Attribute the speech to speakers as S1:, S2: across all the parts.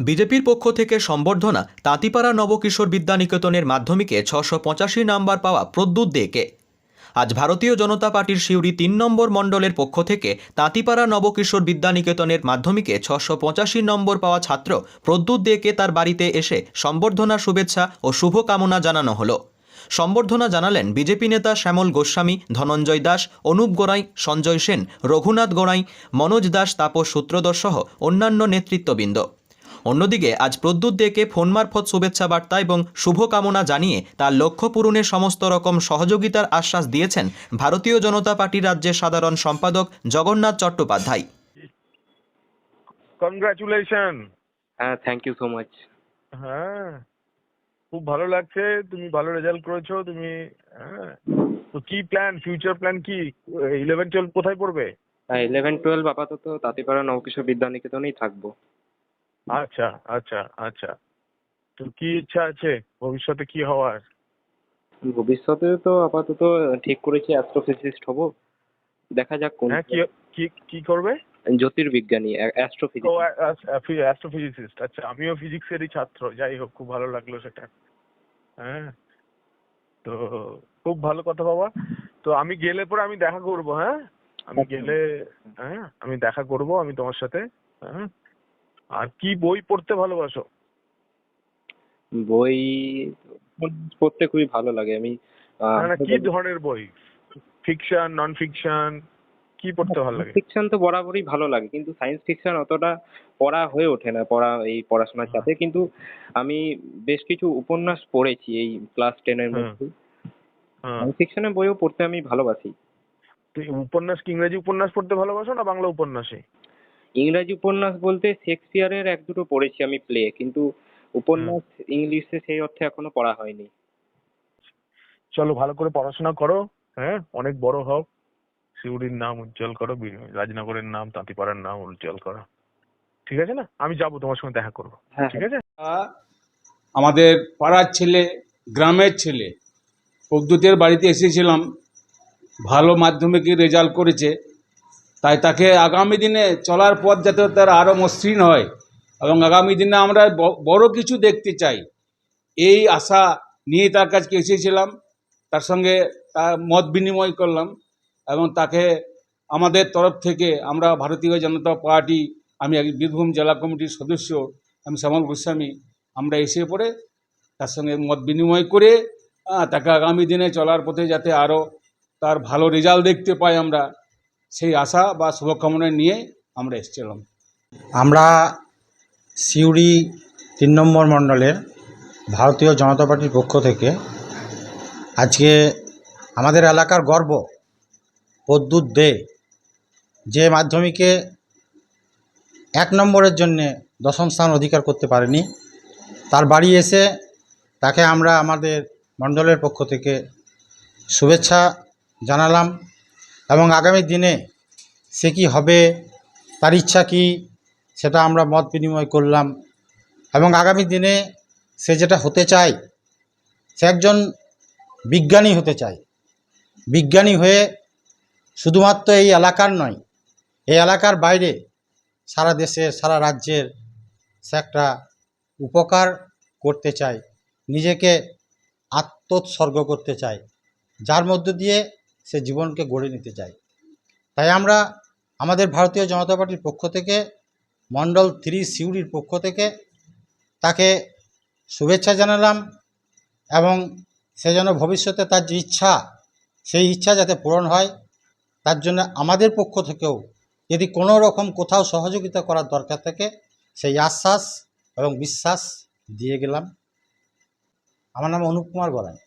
S1: বিজেপির পক্ষ থেকে সম্বর্ধনা তাঁতিপাড়া নবকিশোর বিদ্যানিকেতনের মাধ্যমিকে ছশো পঁচাশি নাম্বার পাওয়া প্রদ্যুৎ দেকে। আজ ভারতীয় জনতা পার্টির সিউড়ি তিন নম্বর মণ্ডলের পক্ষ থেকে তাঁতিপাড়া নবকিশোর বিদ্যানিকেতনের মাধ্যমিকে ছশো পঁচাশি নম্বর পাওয়া ছাত্র প্রদ্যুৎ দেকে তার বাড়িতে এসে সম্বর্ধনা শুভেচ্ছা ও শুভকামনা জানানো হলো। সম্বর্ধনা জানালেন বিজেপি নেতা শ্যামল গোস্বামী, ধনঞ্জয় দাস, অনুপ গোড়াই, সঞ্জয় সেন, রঘুনাথ গোড়াই, মনোজ দাস, তাপস সূত্রধর সহ অন্যান্য নেতৃত্ববৃন্দ। অন্যদিকে আজ প্রদ্যুৎ দেকে ফোন মারফত শুভেচ্ছা বার্তা এবং শুভকামনা জানিয়ে তার লক্ষ্য পূরণে সমস্ত রকম সহযোগিতার আশ্বাস দিয়েছেন ভারতীয় জনতা পার্টি রাজ্যের সাধারণ সম্পাদক জগন্নাথ চট্টোপাধ্যায়।
S2: কনগ্রাচুলেশন
S3: হ্যাঁ থ্যাংক ইউ সো মাচ
S2: হ্যাঁ খুব ভালো লাগছে তুমি ভালো রেজাল্ট করেছ তুমি হ্যাঁ তো কি প্ল্যান ফিউচার প্ল্যান কি? ইলেভেন টুয়েলভ কোথায় পড়বে?
S3: হ্যাঁ ইলেভেন টুয়েলভ আপাতত তাঁতিপাড়া নবকিশোর বিদ্যানিকেতনেই থাকব।
S2: আচ্ছা আচ্ছা আচ্ছা। তো কি ইচ্ছা আছে? ভবিষ্যতে কি হওয়ার?
S3: ভবিষ্যতে তো আপাতত ঠিক করেছি অ্যাস্ট্রোফিজিস্ট হব। দেখা যাক কোন
S2: হ্যাঁ কি কি করবে?
S3: জ্যোতির্বিজ্ঞানী
S2: ও
S3: অ্যাস্ট্রোফিজিক্স
S2: অ্যাস্ট্রোফিজিসিস্ট আচ্ছা আমিও ফিজিক্সেরই ছাত্র যাই হোক খুব ভালো লাগল সেটা। হ্যাঁ। তো খুব ভালো কথা বাবা। তো আমি গেলে পরে আমি দেখা করব হ্যাঁ? আমি
S3: আচ্ছা।
S2: গেলে হ্যাঁ আমি দেখা করব আমি তোমার সাথে হ্যাঁ? আর কি বই পড়তে ভালোবাসো?
S3: বই পড়তে খুবই ভালো লাগে। আমি
S2: কি ধরনের বই? ফিকশন নন ফিকশন কি পড়তে ভালো লাগে?
S3: ফিকশন তো বরাবরই ভালো লাগে কিন্তু সায়েন্স ফিকশন অতটা পড়া হয়ে ওঠে না পড়া এই পড়াশোনার চাপে। কিন্তু আমি বেশ কিছু উপন্যাস পড়েছি এই ক্লাস টেনের। মধ্যে। ফিকশনের বইও পড়তে আমি ভালোবাসি।
S2: তুই উপন্যাস কি ইংরেজি উপন্যাস পড়তে ভালোবাসো না বাংলা উপন্যাসে?
S3: ইংরাজি উপন্যাস বলতে শেক্সপিয়ারের এক দুটো পড়েছি আমি প্লে কিন্তু উপন্যাস ইংলিশে সেই অর্থে এখনও পড়া হয়নি।
S2: চলো ভালো করে পড়াশোনা করো হ্যাঁ? অনেক বড় হও। সিউড়ির নাম উজ্জ্বল করো রাজনগরের নাম তাঁতিপাড়ার নাম উজ্জ্বল করো। ঠিক আছে না? আমি যাব তোমার সঙ্গে দেখা করব।
S3: হ্যাঁ।
S2: ঠিক আছে?
S4: আমাদের পাড়ার ছেলে গ্রামের ছেলে প্রদ্যুতের বাড়িতে এসেছিলাম। ভালো মাধ্যমিকে রেজাল্ট করেছে। তাই তাকে আগামী দিনে চলার পথ যাতে তার আরও মসৃণ হয় এবং আগামী দিনে আমরা বড় কিছু দেখতে চাই। এই আশা নিয়ে তার কাছে এসেছিলাম। তার সঙ্গে তার মত বিনিময় করলাম এবং তাকে আমাদের তরফ থেকে আমরা ভারতীয় জনতা পার্টি, আমি এক বীরভূম জেলা কমিটির সদস্য, আমি শ্যামল গোস্বামী, আমরা এসে পড়ে তার সঙ্গে মত বিনিময় করে তাকে আগামী দিনে চলার পথে যাতে আরও তার ভালো রেজাল্ট দেখতে পাই আমরা। সেই আশা বা শুভকামনা নিয়ে আমরা এসেছিলাম।
S5: আমরা সিউড়ি তিন নম্বর মণ্ডলের ভারতীয় জনতা পার্টির পক্ষ থেকে আজকে আমাদের এলাকার গর্ব, প্রদ্যুৎ দে, যে মাধ্যমিকে এক নম্বরের জন্যে দশম স্থান অধিকার করতে পারেনি, তার বাড়ি এসে তাকে আমরা আমাদের মণ্ডলের পক্ষ থেকে শুভেচ্ছা জানালাম। এবং আগামী দিনে সে কি হবে, তার ইচ্ছা কি, সেটা আমরা মত বিনিময় করলাম। এবং আগামী দিনে সে যেটা হতে চায়, সে একজন বিজ্ঞানী হতে চায়। বিজ্ঞানী হয়ে শুধুমাত্র এই এলাকার নয়, এই এলাকার বাইরে সারা দেশে, সারা রাজ্যের সে একটা উপকার করতে চায়, নিজেকে আত্মোৎসর্গ করতে চায়। যার মধ্য দিয়ে সে জীবনকে গড়ে নিতে চায়। তাই আমরা আমাদের ভারতীয় জনতা পার্টির পক্ষ থেকে মণ্ডল থ্রি সিউড়ির পক্ষ থেকে তাকে শুভেচ্ছা জানালাম এবং সে যেন ভবিষ্যতে তার যে ইচ্ছা সেই ইচ্ছা যাতে পূরণ হয় তার জন্য আমাদের পক্ষ থেকেও যদি কোনো রকম কোথাও সহযোগিতা করার দরকার থাকে সেই আশ্বাস এবং বিশ্বাস দিয়ে গেলাম। আমার নাম অনুপ কুমার গড়াই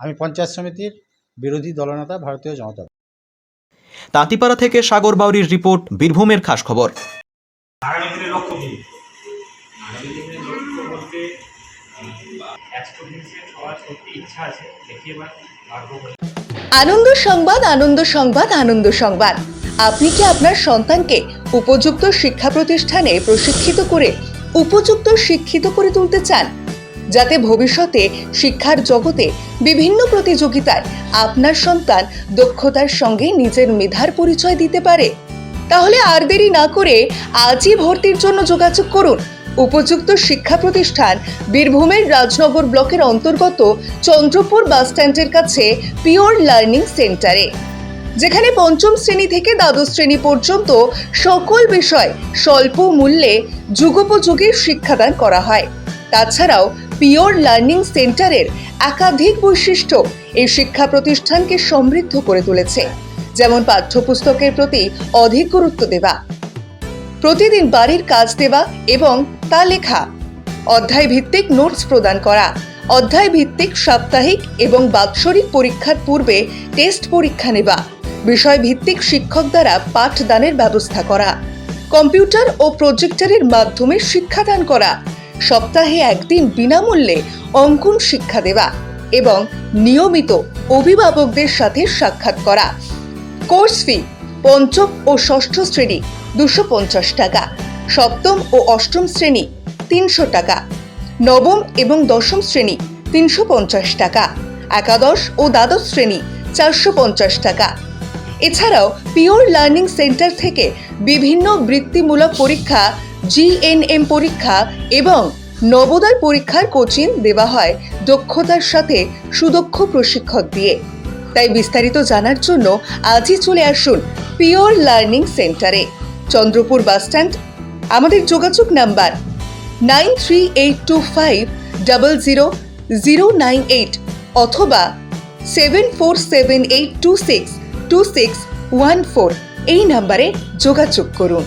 S5: আমি পঞ্চায়েত সমিতির বিরোধী দলনেতা ভারতীয় জনতা
S1: তাঁতিপাড়া থেকে সাগর বাউরির রিপোর্ট বীরভূমের খাস খবর।
S6: আগামী দিনের লক্ষ্য কি? আগামী দিনের লক্ষ্য বলতে অ্যাস্ট্রোফিজিক্সের সবার সত্যি ইচ্ছা আছে দেখি এবার
S7: আনন্দ সংবাদ আনন্দ সংবাদ আনন্দ সংবাদ। আপনি কি আপনার সন্তানকে উপযুক্ত শিক্ষা প্রতিষ্ঠানে প্রশিক্ষিত করে উপযুক্ত শিক্ষিত করে তুলতে চান? যাতে ভবিষ্যতে শিক্ষার জগতে বিভিন্ন প্রতিযোগিতায় আপনার সন্তান দক্ষতার সঙ্গে নিজের মেধার পরিচয় দিতে পারে। তাহলে আর দেরি না করে আজই ভর্তির জন্য যোগাযোগ করুন। উপযুক্ত শিক্ষা প্রতিষ্ঠান বীরভূমের রাজনগর ব্লকের অন্তর্গত চন্দ্রপুর বাসস্ট্যান্ডের কাছে পিওর লার্নিং সেন্টারে, যেখানে পঞ্চম শ্রেণি থেকে দ্বাদশ শ্রেণি পর্যন্ত সকল বিষয় স্বল্প মূল্যে যুগোপযোগী শিক্ষাদান করা হয়। তাছাড়াও পিওর লার্নিং সেন্টারের একাধিক বৈশিষ্ট্য এই শিক্ষা প্রতিষ্ঠানকে সমৃদ্ধ করে তুলেছে, যেমন পাঠ্যপুস্তকের প্রতি অধিক গুরুত্ব দেওয়া, প্রতিদিন বাড়ির কাজ দেওয়া এবং তা লেখা অধ্যায় ভিত্তিক নোটস প্রদান করা অধ্যায় ভিত্তিক সাপ্তাহিক এবং বাৎসরিক পরীক্ষার পূর্বে টেস্ট পরীক্ষা নেওয়া বিষয় ভিত্তিক শিক্ষক দ্বারা পাঠদানের ব্যবস্থা করা, কম্পিউটার ও প্রজেক্টরের মাধ্যমে শিক্ষাদান করা সপ্তাহে একদিন বিনামূল্যে অঙ্কন শিক্ষা দেওয়া এবং নিয়মিত অভিভাবকদের সাথে সাক্ষাৎ করা। কোর্স ফি পঞ্চম ও ষষ্ঠ শ্রেণি দুশো পঞ্চাশ টাকা, সপ্তম ও অষ্টম শ্রেণি তিনশো টাকা, নবম এবং দশম শ্রেণি তিনশো পঞ্চাশ টাকা, একাদশ ও দ্বাদশ শ্রেণি চারশো পঞ্চাশ টাকা। এছাড়াও পিওর লার্নিং সেন্টার থেকে বিভিন্ন বৃত্তিমূলক পরীক্ষা জিএনএম পরীক্ষা এবং নবোদয় পরীক্ষার কোচিং দেওয়া হয় দক্ষতার সাথে সুদক্ষ প্রশিক্ষক দিয়ে। তাই বিস্তারিত জানার জন্য আজই চলে আসুন পিওর লার্নিং সেন্টারে, চন্দ্রপুর বাসস্ট্যান্ড আমাদের যোগাযোগ number nine three eight two five double zero zero nine eight অথবা seven four seven eight two six two six one four. এই নাম্বারে যোগাযোগ করুন।